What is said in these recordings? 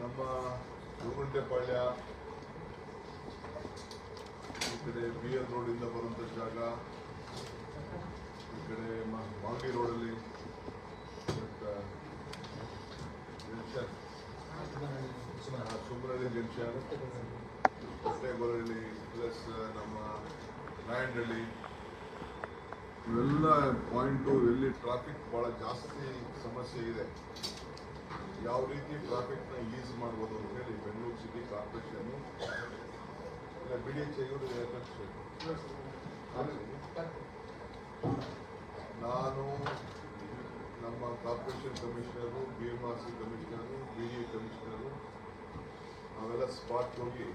ನಮ್ಮ ಗುರುಗುಂಟೆಪಾಳ್ಯ ಈ ಕಡೆ ಬಿ ಎಲ್ ರೋಡಿಂದ ಬರುವಂಥ ಜಾಗ. ಈ ಕಡೆ ಮಾಗಡಿ ರೋಡಲ್ಲಿ. Junction. Subramanya junction. Kottegorahalli plus ನಮ್ಮ ನಾಯಂಡಹಳ್ಳಿ ಇವೆಲ್ಲ ಪಾಯಿಂಟು ಇಲ್ಲಿ ಟ್ರಾಫಿಕ್ ಬಹಳ ಜಾಸ್ತಿ ಸಮಸ್ಯೆ ಇದೆ. ಯಾವ ರೀತಿ ಟ್ರಾಫಿಕ್ನ ಈಸ್ ಮಾಡ್ಬೋದು ಅಂತ ಹೇಳಿ Bengaluru city corporation B D H ನಾನು ನಮ್ಮ corporation commissioner B M R C commissioner B D commissioner ನಾವೆಲ್ಲ ಸ್ಪಾಟ್ ಹೋಗಿ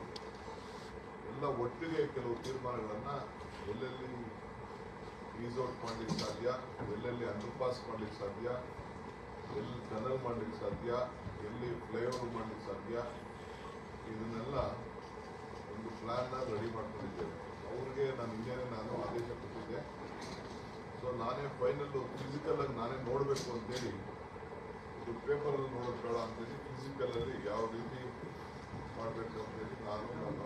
ಎಲ್ಲ ಒಟ್ಟಿಗೆ ಕೆಲವು ತೀರ್ಮಾನಗಳನ್ನು ಎಲ್ಲೆಲ್ಲಿ ಔಟ್ ಮಾಡ್ಲಿಕ್ಕೆ ಸಾಧ್ಯ, ಎಲ್ಲೆಲ್ಲಿ ಅಂಡರ್ ಪಾಸ್ ಮಾಡ್ಲಿಕ್ಕೆ ಸಾಧ್ಯ, ಎಲ್ಲಿ ಟನಲ್ ಮಾಡ್ಲಿಕ್ಕೆ ಸಾಧ್ಯ, ಎಲ್ಲಿ ಫ್ಲೈಓವರ್ ಮಾಡ್ಲಿಕ್ಕೆ ಸಾಧ್ಯ, ಇದನ್ನೆಲ್ಲ ಒಂದು ಪ್ಲಾನ್ನ ರೆಡಿ ಮಾಡ್ಕೊಂಡಿದ್ದೇವೆ ಅವ್ರಿಗೆ ನಾನು ಹಿಂಗೇನೆ ನಾನು ಆದೇಶ ಕೊಟ್ಟಿದ್ದೆ. ಸೊ ನಾನೇ ಫೈನಲ್ಲು ಫಿಸಿಕಲ್ ಆಗಿ ನಾನೇ ನೋಡಬೇಕು ಅಂತೇಳಿ, ಇದು ಪೇಪರಲ್ಲಿ ನೋಡೋದು ಬೇಡ ಅಂತೇಳಿ ಫಿಸಿಕಲಲ್ಲಿ ಯಾವ ರೀತಿ ಮಾಡಬೇಕು ಅಂತೇಳಿ ನಾನು ನಮ್ಮ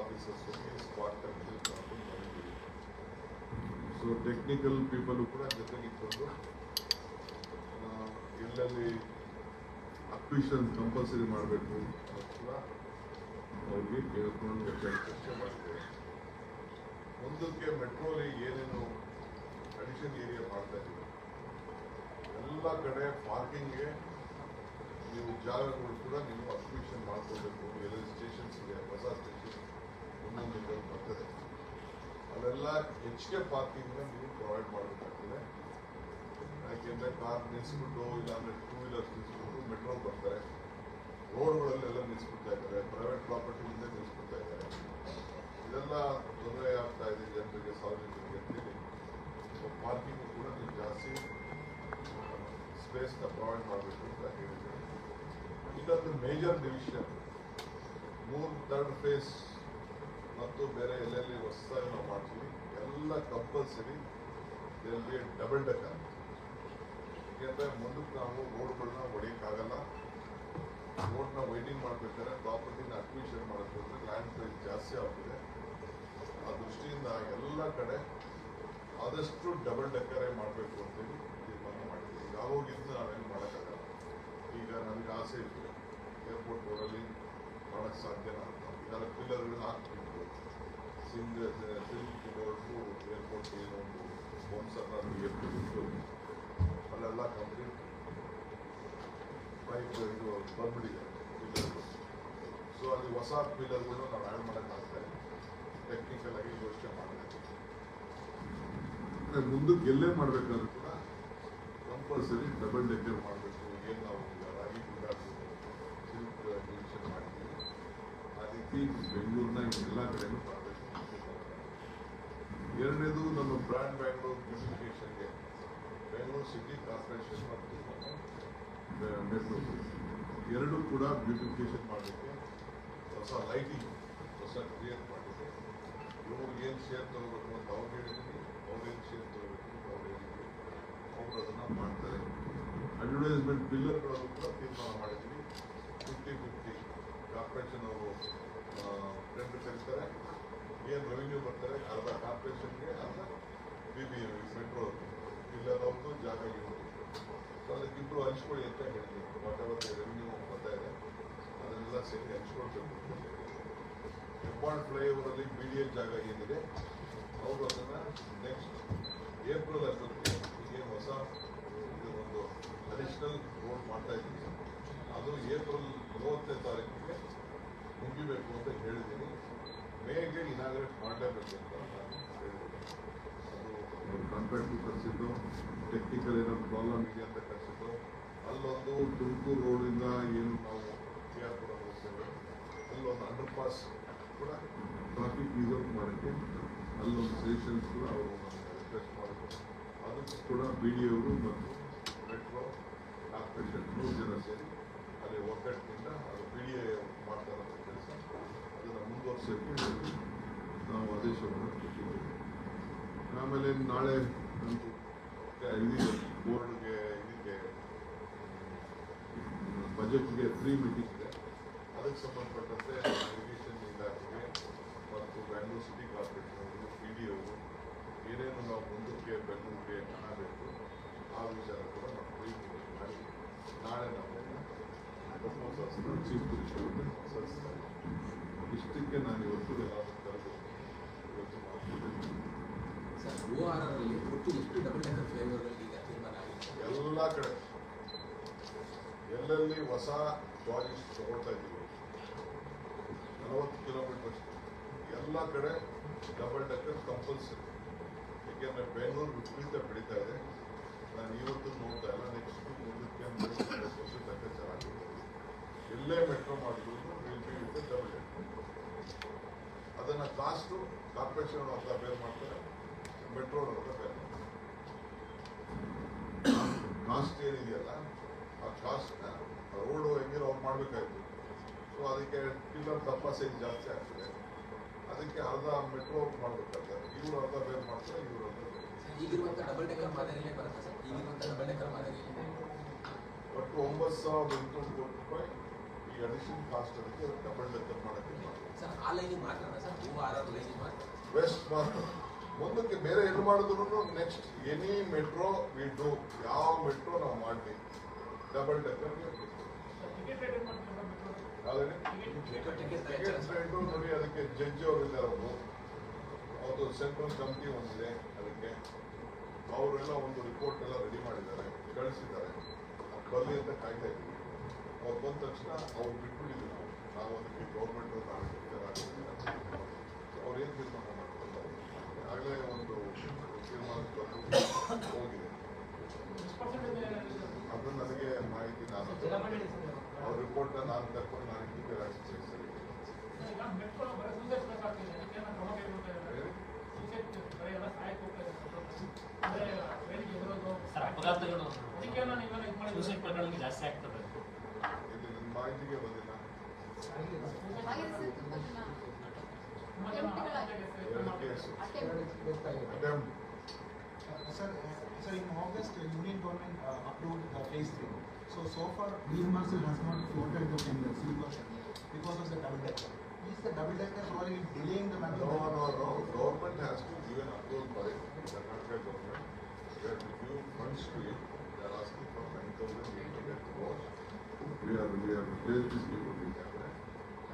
ಆಫೀಸರ್ಸ್ ಹೋಗಿ ಸ್ಪಾಟ್ ಮಾಡಿದ್ದೀವಿ ಸೊ ಟೆಕ್ನಿಕಲ್ ಪೀಪಲು ಕೂಡ ಜೊತೆಗೆ ಎಲ್ಲಲ್ಲಿ ಅಕ್ವಿಷನ್ ಕಂಪಲ್ಸರಿ ಮಾಡಬೇಕು ಕೂಡ ಅವ್ರಿಗೆ ಕೇಳ್ಕೊಂಡು ಚರ್ಚೆ ಮಾಡ್ತೇವೆ ಮುಂದಕ್ಕೆ ಮೆಟ್ರೋಲಿ ಏನೇನು ಅಡಿಷನ್ ಏರಿಯಾ ಮಾಡ್ತಾ ಇದ್ದೀವಿ. ಎಲ್ಲ ಕಡೆ ಪಾರ್ಕಿಂಗ್ಗೆ ನೀವು ಜಾಗಗಳು ಕೂಡ ನೀವು ಅಕ್ವಿಷನ್ ಮಾಡ್ಕೋಬೇಕು ಎಲ್ಲ ಸ್ಟೇಷನ್ಸ್ ಇದೆ, ಹೊಸ ಸ್ಟೇಷನ್ ಒಂದೊಂದು ಬರ್ತದೆ. ಅವೆಲ್ಲ ಹೆಚ್ಚಿಗೆ ಪಾರ್ಕಿಂಗ್ನ ನೀವು ಪ್ರೊವೈಡ್ ಮಾಡಬೇಕಾಗ್ತದೆ. ಯಾಕೆಂದ್ರೆ ಕಾರ್ ನಿಲ್ಸ್ಬಿಟ್ಟು ಇಲ್ಲಾಂದ್ರೆ ಟೂ ವೀಲರ್ಸ್ ನಿಲ್ಸ್ಬಿಟ್ಟು ಮೆಟ್ರೋ ಬರ್ತಾರೆ. ರೋಡ್ಗಳಲ್ಲೆಲ್ಲ ನಿಲ್ಸ್ಬಿಡ್ತಾ ಇದ್ದಾರೆ. ಪ್ರೈವೇಟ್ ಮುಂದೆ ನಿಲ್ಸ್ಬಿಡ್ತಾ ಇದ್ದಾರೆ. ಇದೆಲ್ಲ ತೊಂದರೆ ಆಗ್ತಾ ಇದೆ ಜನರಿಗೆ, ಸಾರ್ವಜನಿಕರಿಗೆ ಅಂತೇಳಿ ಪಾರ್ಕಿಂಗ್ ಕೂಡ ನೀವು ಜಾಸ್ತಿ ಸ್ಪೇಸ್ನ ಪ್ರೊವೈಡ್ ಮಾಡಬೇಕು ಅಂತ ಹೇಳಿದ್ದೇನೆ ಇದೊಂದು ಮೇಜರ್ ಡಿವಿಷನ್ ಮೂರು ಥರ್ಡ್ ಫೇಸ್ ಮತ್ತು ಬೇರೆ ಎಲ್ಲೆಲ್ಲಿ ಹೊಸದಾಗಿ ನಾವು ಮಾಡ್ತೀವಿ, ಎಲ್ಲ ಕಂಪಲ್ಸರಿ ಬಿ ಡಬಲ್ ಡೆಕ್ಕರ್ ಯಾಕೆಂದ್ರೆ ಮುಂದಕ್ಕೆ ನಾವು ರೋಡ್ಗಳನ್ನ ಹೊಡೆಯೋಕ್ಕಾಗಲ್ಲ. ರೋಡ್ನ ವೈಡಿಂಗ್ ಮಾಡಬೇಕಾದ್ರೆ ಪ್ರಾಪರ್ಟಿನ ಅಕ್ವಿಷನ್ ಮಾಡೋಕ್ಕೆ ಲ್ಯಾಂಡ್ ಪ್ರೈಸ್ ಜಾಸ್ತಿ ಆಗ್ತದೆ. ಆ ದೃಷ್ಟಿಯಿಂದ ಎಲ್ಲ ಕಡೆ ಆದಷ್ಟು ಡಬಲ್ ಡೆಕ್ಕರೇ ಮಾಡಬೇಕು ಅಂತೇಳಿ ತೀರ್ಮಾನ ಮಾಡಿದ್ದೀವಿ. ಈಗ ಆಗೋಗಿದ್ದು ನಾವೇನು ಮಾಡೋಕ್ಕಾಗಲ್ಲ. ಈಗ ನನಗೆ ಆಸೆ ಇತ್ತು ಏರ್ಪೋರ್ಟ್ ರೋಡಲ್ಲಿ ಮಾಡೋಕ್ಕೆ ಸಾಧ್ಯನಾ ಅಂತ. ಇದೆಲ್ಲ ಪಿಲ್ಲರ್ಗಳನ್ನ ಹಾಕ್ಬಿಟ್ಟು ಏರ್ಪೋರ್ಟ್ ಏನೋ ಒಂದು ಸ್ಪಾನ್ಸರ್ನ ಏರ್ಪೋರ್ಟ್ ಅಲ್ಲೆಲ್ಲ ಕಂಪ್ಲೀಟ್ ಪೈಪ್ ಇದು ಬಂದ್ಬಿಟ್ಟಿದೆ ಸೊ ಅಲ್ಲಿ ಹೊಸ ಪಿಲ್ಲರ್ಗಳು ನಾವು ಆ್ಯಡ್ ಮಾಡೋಕ್ಕಾಗ್ತದೆ ಟೆಕ್ನಿಕಲ್ ಆಗಿ ಯೋಚನೆ ಮಾಡಬೇಕು ಮುಂದಕ್ಕೆ ಎಲ್ಲೇ ಮಾಡಬೇಕಾದ್ರೂ ಕೂಡ ಕಂಪಲ್ಸರಿ ಡಬಲ್ ಡೆಕ್ಕರ್ ಮಾಡಬೇಕು ಏನು ನಾವು ರಾಗಿ ಗುಂಡಾಡ್ಬೋದು ಸಿಲ್ಕ್ ಮಾಡ್ತೀವಿ ಆ ರೀತಿ ಬೆಂಗಳೂರಿನ ಎಲ್ಲ ಕಡೆಯೂ ಎರಡನೇದು ನಮ್ಮ ಬ್ರ್ಯಾಂಡ್ ಬ್ಯಾಂಗ್ಳೂರ್ ಬ್ಯೂಟಿಫಿಕೇಶನ್ಗೆ ಬೆಂಗಳೂರು ಸಿಟಿ ಕಾರ್ಪೊರೇಷನ್ ಮತ್ತು ಬೆಂಗಳೂರು ಎರಡು ಕೂಡ ಬ್ಯೂಟಿಫಿಕೇಶನ್ ಮಾಡಲಿಕ್ಕೆ ಹೊಸ ಲೈಟಿಂಗ್ ಹೊಸ ಕ್ರಿಯೇಟ್ ಮಾಡಲಿಕ್ಕೆ ಇವ್ರಿಗೆ ಏನು ಶೇರ್ ತಗೋಬೇಕು ಅಂತ ಅವ್ರು ಹೇಳಿದ್ದೀನಿ. ಅವ್ರೇನು ಶೇರ್ ತಗೋಬೇಕು ಅವ್ರು ಹೇಳಿದ್ದೀನಿ ಅವರು ಅದನ್ನು ಮಾಡ್ತಾರೆ. ಅಡ್ವರ್ಟೈಸ್ಮೆಂಟ್ ಬಿಲ್ಲರ್ಗಳನ್ನು ಕೂಡ ತೀರ್ಮಾನ ಮಾಡಿದ್ವಿ. ಫಿಫ್ಟಿ ಫಿಫ್ಟಿ ಕಾರ್ಪೊರೇಷನ್ ಅವರು ಟೆಂಡರ್ ಕರೀತಾರೆ ಏನು ರೆವಿನ್ಯೂ ಬರ್ತಾರೆ? ಅರ್ಧ ಕಾರ್ಪೊರೇಷನ್ಗೆ ಅರ್ಧ ಬಿ ಬಿ ಮೆಟ್ರೋ ಇಲ್ಲದವ್ರದ್ದು ಜಾಗ ಇರೋದು. ಸೊ ಅದಕ್ಕಿಬ್ಬರು ಹಂಚ್ಕೊಳ್ಳಿ ಅಂತ ಹೇಳ್ತೀನಿ ವಾಟ್ ಎವರ್ ರೆವಿನ್ಯೂ ಬರ್ತಾ ಇದೆ. ಅದನ್ನೆಲ್ಲ ಸೇರಿ ಹಂಚ್ಕೊಳ್ಬೇಕು ಹೆಬ್ಬಾಳ್ ಫ್ಲೈಓವರಲ್ಲಿ ಬಿ ಡಿ ಎಲ್ ಜಾಗ ಏನಿದೆ, ಅವರು ಅದನ್ನು ನೆಕ್ಸ್ಟ್ ಏಪ್ರಿಲ್ ಅಷ್ಟೊತ್ತಿಗೆ ಈಗ ಹೊಸ ಇದು ಒಂದು ಅಡಿಷನಲ್ ರೋಡ್ ಮಾಡ್ತಾ ಇದ್ದೀವಿ ಅದು ಏಪ್ರಿಲ್ ಮೂವತ್ತನೇ ತಾರೀಕಿಗೆ ಮುಗಿಬೇಕು ಅಂತ ಹೇಳಿದ್ದೀನಿ. ಮೇಗೆ ಇನಾಗ್ರೇಟ್ ಮಾಡಲೇಬೇಕು ಅಂತ ಅದು ಕಾಂಟ್ರಾಕ್ಟ್ ಕಳಿಸಿದ್ದು ಟೆಕ್ನಿಕಲ್ ಏನೋ ಪ್ರಾಬ್ಲಮ್ ಇದೆ ಅಂತ ಕಳಿಸಿದ್ದು ಅಲ್ಲೊಂದು ತುಮಕೂರು ರೋಡಿಂದ ಏನು ನಾವು ಕೆ ಆರ್ ಪುರ ಹೋಗ್ತೇವೆ. ಅಲ್ಲೊಂದು ಅಂಡರ್ ಪಾಸ್ ಕೂಡ ಟ್ರಾಫಿಕ್ ರಿಸರ್ವ್ ಮಾಡೋಕ್ಕೆ ಅಲ್ಲೊಂದು ಸಜೆಷನ್ಸ್ ಕೂಡ ಅವರು ರಿಕ್ವೆಸ್ಟ್ ಮಾಡಿದ್ರು. ಅದಕ್ಕೂ ಕೂಡ ಬಿ ಡಿ ಅವರು ಮತ್ತು ಮೆಟ್ರೋ ಕಾರ್ಪೊರೇಷನ್ ಮೂರು ಜನ ಸೇರಿ ಅಲ್ಲಿ ಒಗ್ಗಟ್ಟಿನಿಂದ ಅದು ಬಿ ಡಿ ಎ ಮಾಡ್ತಾರಂಥ ಕೆಲಸ. ಅದನ್ನು ಮುಂದುವರ್ಸೋಕ್ಕೆ ನಾವು ಆದೇಶವನ್ನು ಕೊಟ್ಟಿದ್ದೇವೆ ಆಮೇಲೆ ನಾಳೆ ನಮ್ಮದು ಇದಿದೆ ಬೋರ್ಡ್ಗೆ ಇದಕ್ಕೆ ಬಜೆಟ್ಗೆ ಫ್ರೀ ಮೀಟಿಂಗ್ ಇದೆ ಅದಕ್ಕೆ ಸಂಬಂಧಪಟ್ಟಂತೆ ಇರಿಗೇಷನ್ ಇಲಾಖೆಗೆ ಮತ್ತು Bangalore city corporation P D ಅವರು ಏನೇನು ನಾವು ಮುಂದಕ್ಕೆ ಬೆಂಗಳೂರಿಗೆ ಹಣ ಬೇಕು ಆ ವಿಚಾರ ಕೂಡ ನಾವು ಫ್ರೀ ಮೀಟಿಂಗ್ ಮಾಡಿ ನಾಳೆ ನಾವು ಪ್ರಪೋಸಲ್ಸ್ ಚೀಫ್ ಮಿನಿಸ್ಟರ್ ಸಲ್ಲಿಸ್ತಾರೆ ಇಷ್ಟಕ್ಕೆ ನಾನು ಇವತ್ತು ಎಲ್ಲ ಕಡೆ. ಎಲ್ಲೆಲ್ಲಿ ಹೊಸ ಪ್ರಾಜೆಕ್ಟ್ಸ್ ತಗೊಳ್ತಾ ಇದ್ದೀವಿ? ನಲವತ್ತು ಕಿಲೋಮೀಟರ್ ಎಲ್ಲ ಕಡೆ ಡಬಲ್ ಡೆಕ್ಕರ್ ಕಂಪಲ್ಸರಿ ಏಕೆಂದರೆ ಬೆಂಗಳೂರು ವಿಪರೀತ ಬೆಳೀತಾ ಇದೆ. ನಾನು ಇವತ್ತು ನೋಡ್ತಾ ಇಲ್ಲ. ನೆಕ್ಸ್ಟ್ ಮುಂದಕ್ಕೆ ವರ್ಷ ಲೆಕ್ಕಾಚಾರ ಎಲ್ಲೇ ಮೆಟ್ರೋ ಮಾಡಿದ್ರು ವಿತ್ ಡಬಲ್ ಅದನ್ನು ಕಾಸ್ಟು ಕಾರ್ಪೊರೇಷನ್ ಅಂತ ಬೇರೆ ಮಾಡ್ತಾರೆ ಮೆಟ್ರೋ ಅಂತ ಬೇರೆ ಮಾಡ್ತಾರೆ. ಕಾಸ್ಟ್ ಏನಿದೆಯಲ್ಲ ಆ ಕಾಸ್ಟ್ನ ರೋಡು ಹೆಂಗಿರೋ ಅವ್ರು ಮಾಡಬೇಕಾಯ್ತು. ಸೊ ಅದಕ್ಕೆ ಪಿಲ್ಲರ್ ದಪ್ಪ ಸೈಜ್ ಜಾಸ್ತಿ ಆಗ್ತದೆ. ಅದಕ್ಕೆ ಅರ್ಧ ಮೆಟ್ರೋ ಮಾಡಬೇಕಾಗ್ತದೆ. ಇವರು ಅರ್ಧ ಬೇರೆ ಮಾಡ್ತಾರೆ ಇವ್ರು ಅರ್ಧ ಒಟ್ಟು ಒಂಬತ್ತು ಸಾವಿರದ ಎಂಟುನೂರು ಕೋಟಿ ರೂಪಾಯಿ ಈ ಅಡಿಷನ್ ಕಾಸ್ಟ್ ಅದಕ್ಕೆ ಡಬಲ್ ಡೆಕ್ಕರ್ ಮಾಡೋಕ್ಕೆ ವೆಸ್ಟ್ ಮಾತ್ರ ಮುಂದಕ್ಕೆ ಬೇರೆ ಏನು ಮಾಡಿದ್ರು next any metro we do ಯಾವ ಮೆಟ್ರೋ ನಾವು ಮಾಡಲಿ ಡಬಲ್ ಟಿಕೆಟ್ ನೋಡಿ ಅದಕ್ಕೆ ಜಡ್ಜ್ ಅವರು ಇದ್ದಾರೆ ಅವರು. ಅದು ಸೆಂಟ್ರಲ್ ಕಮಿಟಿ ಒಂದಿದೆ ಅದಕ್ಕೆ ಅವರೆಲ್ಲ ಒಂದು ರಿಪೋರ್ಟ್ ಎಲ್ಲ ರೆಡಿ ಮಾಡಿದ್ದಾರೆ ಕಳಿಸಿದ್ದಾರೆ. ಬರಲಿ ಅಂತ ಕಾಯ್ತಾ ಇದ್ದೀವಿ. ಅವ್ರು ಬಂದ ತಕ್ಷಣ ಅವ್ರು ಬಿಟ್ಬಿಟ್ಟಿದ್ರು ನಾವು ನಾವು ಅದಕ್ಕೆ ಗೌರ್ಮೆಂಟ್ ಅವ್ರು ಏನು ತೀರ್ಮಾನ ಮಾಡ್ತಾರೆ ಆಗಲೇ ಒಂದು ತೀರ್ಮಾನ ಬಂದು ಹೋಗಿದೆ ಅದು ನನಗೆ ಮಾಹಿತಿ ನಾನು ಅವ್ರ ರಿಪೋರ್ಟ್ನ ನಾನು ತಕೊಂಡು ನಾನು ಇಂಟಿಗೆ ಸರಿ ಸರ್ ಅಪಘಾತಗಳು ಸೂಸೈಡ್ ಪ್ರಕರಣಗಳು ಜಾಸ್ತಿ ಆಗ್ತದೆ ಇಲ್ಲಿ ನನ್ನ ಮಾಹಿತಿಗೆ ಬಂದಿಲ್ಲ ಎರಡು case attempt Sir, uh, sir, in August, uh, Union government uh, approved the phase three. So, so far, Marcel has not floated the tender, silver because of the double decker. Is the double decker probably delaying the matter? No, no, no. Government has to give an approval for it. Karnataka government, we have to give funds to it. They are asking for nine thousand eight hundred crores. This before the cabinet.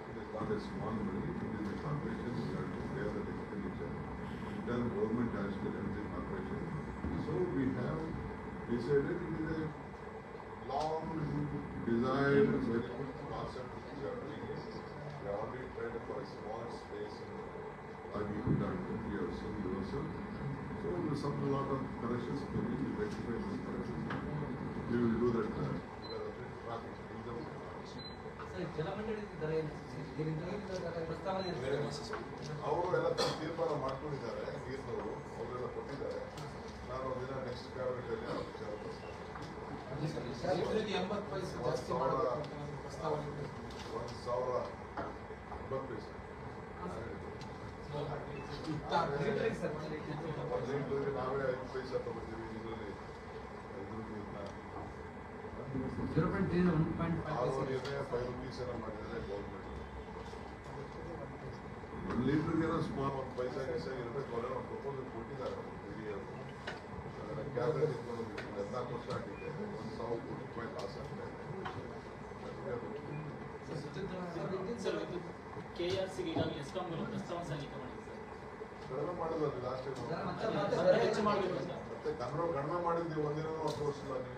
It is small money, it is a corporation, we have to bear that expenditure. Then government has to run the corporation. So we have decided it is a long desired, concept which we are doing. We are already tried for a small space in Agikudan, we have seen also. So some lot of corrections, we rectify those corrections. We will do that. uh, the in the- sir ಜಲಮಂಡಳಿ ದರ ಏನು ಇದರಿಂದ ಪ್ರಸ್ತಾವನೆ ಬೇರೆ ಇರುತ್ತೆ. Masses ಅವರು ಎಲ್ಲ ತಮ್ಮ ತೀರ್ಮಾನ ಮಾಡ್ಕೊಂಡಿದ್ದಾರೆ ನೀರಿನವರು ಅವರೆಲ್ಲ ಕೊಟ್ಟಿದ್ದಾರೆ ನಾನು ಒಂದಿನ ನೆಕ್ಸ್ಟ್ ಆ ವಿಚಾರ ಒಂದು ಪ್ರಸ್ತಾವನೆ ಇದೆ. ಒಂದು ಸಾವಿರ ಎಂಬತ್ತು ಪೈಸೆ ನಾವೇ ಐದು ಪೈಸೆ zero point three one point five rupees ಎಲ್ಲ ಮಾಡಿದ್ದಾರೆ ಗೌರ್ಮೆಂಟ್ ಒಂದು ಲೀಟರ್ಗೆ ಸುಮಾರು ಒಂದು ಪೈಸಾ ಗೀಸಾ ಇರಬೇಕು ಅವರೇ ಒಂದು ಪ್ರಪೋಸಲ್ ಕೊಟ್ಟಿದ್ದಾರೆ ಇಟ್ಕೊಂಡು ಹದಿನಾಲ್ಕು ವರ್ಷ ಆಗಿದೆ ಒಂದು ಸಾವಿರ ಕೋಟಿ ರೂಪಾಯಿ ಲಾಸ್ ಆಗ್ತಾ ಇದೆ ಕೆ ಆರ್ ಸಿಗೆ ಮಾಡಿದೆ ಲಾಸ್ಟ್ ಟೈಮ್ ಮತ್ತೆ ಕನ್ನಡ ಕಡಿಮೆ ಮಾಡಿದ್ವಿ ಒಂದಿನ ತೋರಿಸಿಲ್ಲ ನೀವು.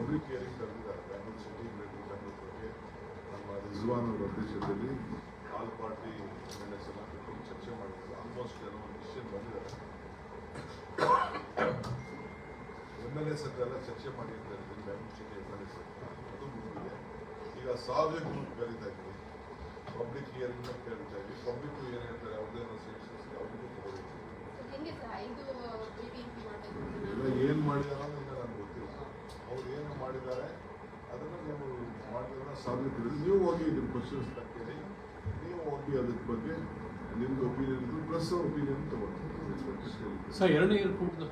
ಪಬ್ಲಿಕ್ ಹಿಯರಿಂಗ್ ಕರೆದಿದ್ದಾರೆ ಬ್ಯಾಂಗ್ಳೂರು ಸಿಟಿ ಬ್ಯಾಂಗ್ಳೂರ್ ಬಗ್ಗೆ ನಮ್ಮ ರಿಜ್ವಾನ್ ಅವರ ಅಧ್ಯಕ್ಷತೆಯಲ್ಲಿ ಆಲ್ ಪಾರ್ಟಿ ಎಲ್ಲ ಕೂತ್ಕೊಂಡು ಚರ್ಚೆ ಮಾಡಿದ್ರು ಆಲ್ಮೋಸ್ಟ್ ಒಂದು ಡಿಸಿಷನ್ ಬಂದಿದ್ದಾರೆ ಎಂ ಎಲ್ ಎಸ್ ಹತ್ರ ಎಲ್ಲ ಚರ್ಚೆ ಮಾಡಿ ಅಂತ ಹೇಳ್ತೀನಿ bank city M L S ಹತ್ರ ಅದು ಮುಗಿದಿದೆ ಈಗ ಸಾವಿರ ಗ್ರೂಪ್ ಕರೀತಾ ಇದ್ದೀವಿ ಪಬ್ಲಿಕ್ ಹಿಯರಿಂಗ್ ಕೇಳ್ತಾ ಇದ್ದೀವಿ ಪಬ್ಲಿಕ್ ಹಿಯರಿಂಗ್ ಹೇಳ್ತಾರೆ ಒಂದು ಸೆಕ್ಷನ್ಸ್ ಅವ್ರಿಗೂ ಎಲ್ಲ ಏನು ಮಾಡಿದಾರ ಅಂತ ನನಗೆ ಗೊತ್ತಿಲ್ಲ ಅವ್ರು ಏನು ಮಾಡಿದ್ದಾರೆ ಅದನ್ನು ನೀವು ಸಾಧಿಸಿದ್ರೆ ನೀವು ಹೋಗಿ ನಿಮ್ಮ ಕ್ವಶನ್ಸ್ ತರ್ತೀರಿ ನೀವು ಹೋಗಿ ಅದ್ರ ಬಗ್ಗೆ ನಿಮ್ದು ಒಪಿನಿಯನ್ ಇದ್ದು ಪ್ಲಸ್ ಒಪಿನಿಯನ್ ತಗೊಳ್ತೀವಿ ಸರ್ ಎರಡನೇ ಏರ್ಪೋರ್ಟ್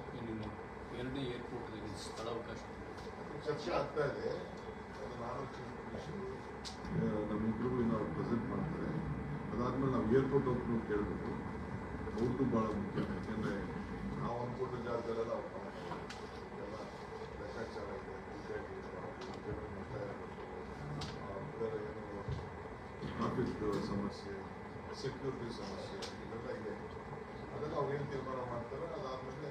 ಎರಡನೇ ಏರ್ಪೋರ್ಟ್ ಸ್ಥಳಾವಕಾಶ ಚರ್ಚೆ ಆಗ್ತಾ ಇದೆ. ಅದು ನಾನು chief minister, ಆ, ನಮ್ಮ ಇಬ್ಬರಿಗೂ ನಾವು ಪ್ರೆಸೆಂಟ್ ಮಾಡ್ತಾರೆ. ಅದಾದ್ಮೇಲೆ ನಾವು ಏರ್ಪೋರ್ಟ್ ಅವ್ರನ್ನೂ ಕೇಳಬೇಕು ಅವ್ರದ್ದು ಭಾಳ ಮುಖ್ಯ. ಯಾಕೆಂದರೆ ನಾವು ಅಂದ್ಕೊಂಡ ಜಾಗದಲ್ಲೆಲ್ಲ ಅವ್ರು ಮಾಡಕ್ಕೆ ಎಲ್ಲ ಲೆಕ್ಕಾಚಾರ ಇದೆ ಟಿಕೆಟ್ ಇದೆ, ಮತ್ತೆ ಆ, ಬೇರೆ ಏನು ಟ್ರಾಫಿಕ್ ಸಮಸ್ಯೆ ಸೆಕ್ಯೂರಿಟಿ ಸಮಸ್ಯೆ ಇವೆಲ್ಲ ಇದೆ ಅದೆಲ್ಲ ಅವ್ರೇನು ಏನು ತೀರ್ಮಾನ ಮಾಡ್ತಾರೆ ಅದಾದಮೇಲೆ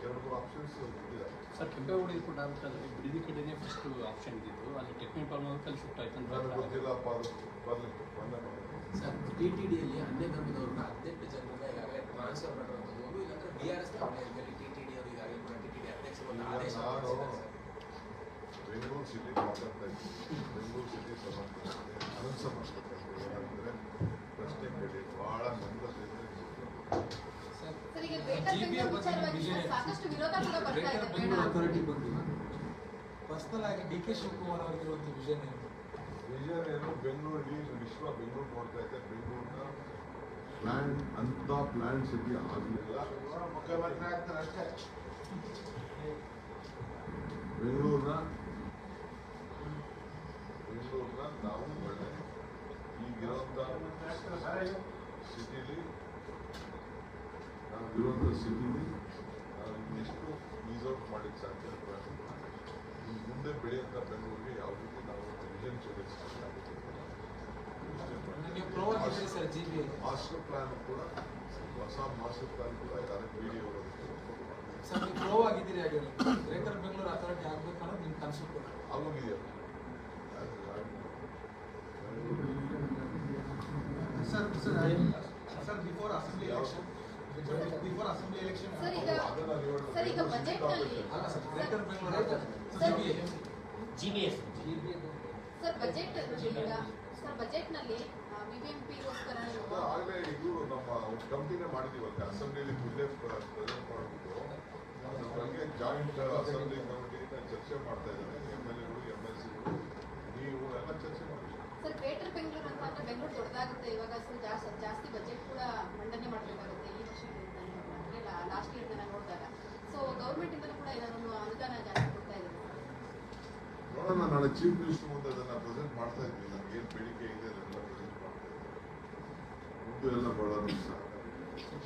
ಎರಡು ಮೂರು ಆಪ್ಷನ್ಸ್ ಇದ್ದಾರೆ ಸರ್ ಕೆಂಪೇಗೌಡ ಏರ್ಪೋರ್ಟ್ ಆಗ್ಬೇಕಾದ್ರೆ ಬಿಡಿ ಕಡೆನೇ ಫಸ್ಟ್ ಆಪ್ಷನ್ ಅಲ್ಲಿ ಟೆಕ್ನಿಕ್ ಪ್ರಾಬ್ಲಮ್ ಅಲ್ಲಿ ಶಿಫ್ಟ್ ಆಯ್ತು ಅಂತ ಬಂದ ಸರ್ ಟಿ ಟಿ ಡಿಯಲ್ಲಿ ಅನ್ಯ ಧರ್ಮದವ್ರನ್ನ ಹದಿನೆಂಟು ಜನರನ್ನ ಈಗಾಗಲೇ ಟ್ರಾನ್ಸ್ಫರ್ ಮಾಡಿರುವಂಥದ್ದು ಇಲ್ಲಾಂದ್ರೆ B R S T T D ಅವರು ಈಗಾಗಲೇ ಟಿ ಡಿ ಅಧ್ಯಕ್ಷರು ಆದೇಶ. ಬೆಂಗಳೂರು ಸಿಟಿ ಮಾತಾಡ್ತಾ ಇದ್ದೀನಿ ಬೆಂಗಳೂರು ಸಿಟಿ ಸಂಬಂಧಪಟ್ಟಂತೆ ಅದನ್ನು ಸಂಬಂಧಪಟ್ಟಂತೆ ಏನಾದರೆ ಪ್ರಶ್ನೆ ಕೇಳಿ ಭಾಳ ನೆಮ್ಮದಿ ಸರ್ ಸರ್ ಈಗ ಗ್ರೇಟರ್ GBA ಬೆಂಗಳೂರು ಬಗ್ಗೆ ವಿಚಾರವಾಗಿ ವಿಷಯ ಸರ್ ಸಾಕಷ್ಟು ವಿರೋಧ ಕೂಡ ಬರ್ತಾ ಗ್ರೇಟರ್ ಇದೆ ಬೆಂಗಳೂರು ಬೇಡ ಅಥಾರಿಟಿ ಬಗ್ಗೆ ಪರ್ಸನಲ್ ಆಗಿ ಡಿ ಕೆ ಶಿವಕುಮಾರ್ ಅವರಿಗಿರುವಂಥ ವಿಷನ್ ಏನು ವಿಜಯನ್ ಏನು ಬೆಂಗಳೂರು ಇಡೀ ವಿಶ್ವ ಬೆಂಗಳೂರು ನೋಡ್ತಾ ಇದೆ ಬೆಂಗಳೂರಿನ ಪ್ಲ್ಯಾನ್ ಅಂಥ ಪ್ಲ್ಯಾನ್ ಸಿಟಿ ಆಗಲಿಲ್ಲ ಮುಖ್ಯಮಂತ್ರಿ ಆಗ್ತಾರೆ ಅಷ್ಟೇ ಬೆಂಗಳೂರಿನ ಬೆಂಗಳೂರಿನ ನಾವು ಒಳ್ಳೆ ಈಗಿರೋಂಥ ಸಿಟಿಲಿ ನಾವು ಇರುವಂಥ ಸಿಟಿಲಿ ನಾವು ಇನ್ನೆಷ್ಟು ಈಸ್ ಔಟ್ ಮಾಡಿಕ್ಕೆ ಸಾಧ್ಯ ಇನ್ನು ಮುಂದೆ ಬೆಳೆಯುವಂಥ ಬೆಂಗಳೂರಿಗೆ ಯಾವ ರೀತಿ ನಾವು ವಿಷನ್ ಬಿ ಮಾಸ್ಟರ್ ಪ್ಲಾನ್ ಕೂಡ ಹೊಸ ಮಾಸ್ಟರ್ ಪ್ಲಾನ್ ಕೂಡ ಯಾರು ವಿಡಿಯೋ ಸರ್ ನೀವು ಈಗ ಬಜೆಟ್ನಲ್ಲಿ ಸರ್ ಬಜೆಟ್ ಈಗ ಸರ್ ಬಜೆಟ್ನಲ್ಲಿ ಬಿಬಿಎಂಪಿಗೋಸ್ಕರ ಆಗಲೇ ಇದು ನಮ್ಮ ಕಂಪ್ನಿನೇ ಮಾಡಿದೀವಲ್ಲ ಅಸೆಂಬ್ಲಿಲಿ ಬಿಲ್ಲೆ ಪ್ರೆಸೆಂಟ್ ಮಾಡಿಬಿಟ್ಟು ಅದ್ರ ಬಗ್ಗೆ ಜಾಯಿಂಟ್ ಅಸೆಂಬ್ಲಿ ಕಮಿಟಿಯಿಂದ ಚರ್ಚೆ ಮಾಡ್ತಾ ಇದ್ದಾರೆ. ಎಂ ಎಲ್ ಎಗಳು ಎಂ ಎಲ್ ಸಿಗಳು ನೀವು ಎಲ್ಲ ಚರ್ಚೆ ಮಾಡಿ ಸರ್ ಗ್ರೇಟರ್ ಬೆಂಗಳೂರು ಅಂತ ಅಂದ್ರೆ ಬೆಂಗಳೂರು ದೊಡ್ಡದಾಗುತ್ತೆ. ಇವಾಗ ಸರ್ ಜಾಸ್ತಿ ಜಾಸ್ತಿ ಬಜೆಟ್ ಕೂಡ ಮಂಡನೆ ಮಾಡಬೇಕಾಗುತ್ತೆ ಈ ವರ್ಷದಿಂದ ಲಾಸ್ಟ್ ಇಯರ್ ನಾನು ನೋಡಿದಾಗ. ಸೊ ಗೌರ್ಮೆಂಟ್ ಕೂಡ ಏನಾದ್ರು ಅನುದಾನ ಜಾಸ್ತಿ ಕೊಡ್ತಾ ಇದ್ದಾರೆ. ನೋಡೋಣ ನಾಳೆ ಚೀಫ್ ಮಿನಿಸ್ಟರ್ ಮುಂದೆ ಅದನ್ನ ಪ್ರೆಸೆಂಟ್ ಮಾಡ್ತಾ ಇದ್ವಿ ನಮ್ಗೆ ಏನು ಬೇಡಿಕೆ ಇದೆ ಅದನ್ನೆಲ್ಲ ಪ್ರೆಸೆಂಟ್ ಮಾಡ್ತಾ ಇದ್ದೀವಿ ಮುಂದೆ ಎಲ್ಲ ಬಹಳ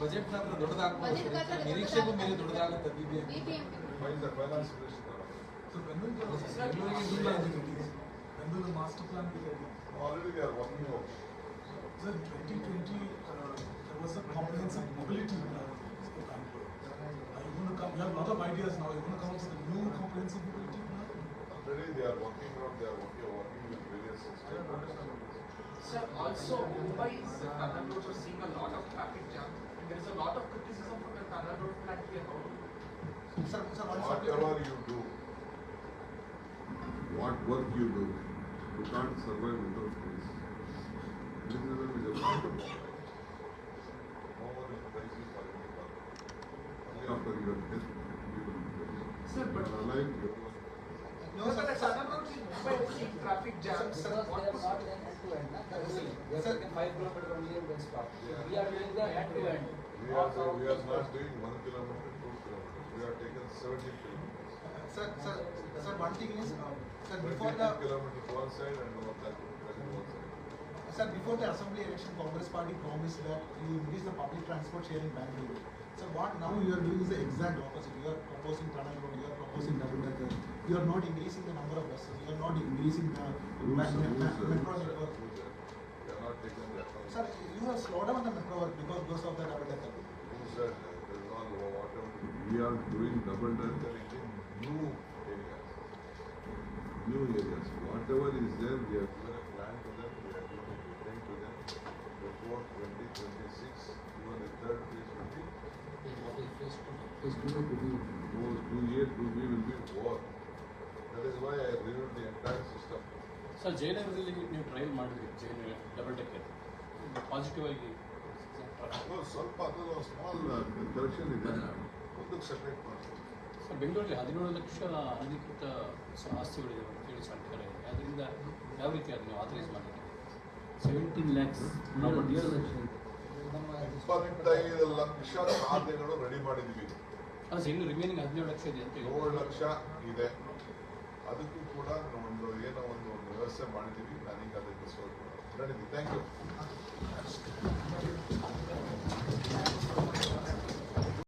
ಬಜೆಟ್ ಸರ್. ನಿರೀಕ್ಷೆಗೂ ಮೇಲೆ ದೊಡ್ಡದಾಗುತ್ತೆ B B BBMP fine finance minister ಬೆಂಗಳೂರಿಗೆ ಇಲ್ಲ ಬೆಂಗಳೂರು ಮಾಸ್ಟರ್ ಪ್ಲಾನ್ ಇದೆ already they are working out sir 2020, uh, there was a comprehensive come, you have a lot of ideas now, you're going to come up with a new comprehensive mobility plan? Already they are working on, they are working, working with various stakeholders. Sir, also Mumbai is the tunnel roads are seeing a lot of traffic jam. And there is a lot of criticism from the tunnel road plan here. How Sir, sir, one Whatever you do, what work you do, you can't survive without peace. Criticism is a part of it. No one is crazy for any work. Only after you have death, you will be crazy. Sir, but- You are alive, you are No, Sir, sir, but the sir. tunnel roads in Mumbai are seeing traffic jams. Sir, What sir, was- We are taking five kilometers only and then stop. We are doing the end to end. We are, we are not doing one kilometer, two kilometers. We are taking seventy kilometers. Sir, sir, sir, one thing is, uh, sir, before the, kilometers one side and one is one side. sir, before the assembly election, Congress party promised that you increase the public transport share in Bangalore. So what now you are doing is the exact opposite. You are proposing tunnel road, you are proposing double decker. You are not increasing the number of buses, you are not increasing the ma- ma- ma- metro uh, network. who's that? We are not taking the account. Sir, you have slowed down the metro work because because of the double decker. Who said that? There is not whatever. We are doing double decker in new areas. New areas. Whatever is there, we have given a plan to them, we have given a blueprint to them. Have twenty-six, even the third phase will be, Phase two may be. those two A, two B will be over. That is why I reviewed the entire system. Sir ಜಯನಗರದಲ್ಲಿ ನೀವು trial ಮಾಡಿದ್ರಿ Jayanagar double decker positive ಆಗಿ ಸ್ವಲ್ಪ ಅದು small correction ಇದೆ. ಮುಂದಕ್ಕೆ separate ಮಾಡ್ತೀವಿ sir ಬೆಂಗಳೂರಲ್ಲಿ ಹದಿನೇಳು ಲಕ್ಷ ಅನಧಿಕೃತ ಸ- ಆಸ್ತಿಗಳಿದೆ ಅಂತ ಹೇಳಿ ಸರ್ಕಾರ ಇದೆ ಅದರಿಂದ ಯಾವ ರೀತಿ ಅದು ನೀವು ಆಥರೈಸ್ ಮಾಡಿದ್ದೀರಿ ಸೆವೆಂಟೀನ್ ಲ್ಯಾಕ್ಸ್ ಪ್ರಾಪರ್ಟೀಸ್ ಇಪ್ಪತ್ತೈದು ಲಕ್ಷ ಖಾತೆಗಳು ರೆಡಿ ಮಾಡಿದ್ದೀವಿ. ಇನ್ನು ರಿಮೈನಿಂಗ್ ಹದಿನೇಳು ಲಕ್ಷ ಇದೆ ಅಂತ ಏಳು ಲಕ್ಷ ಇದೆ. ಅದಕ್ಕೂ ಕೂಡ ಒಂದು ಏನೋ ಒಂದು ಒಂದು ವ್ಯವಸ್ಥೆ ಮಾಡಿದ್ದೀವಿ. ನಾನೀಗ ಅದಕ್ಕೆ ಸ್ವಲ್ಪ ನಡೆದಿದೆ ಥ್ಯಾಂಕ್ ಯು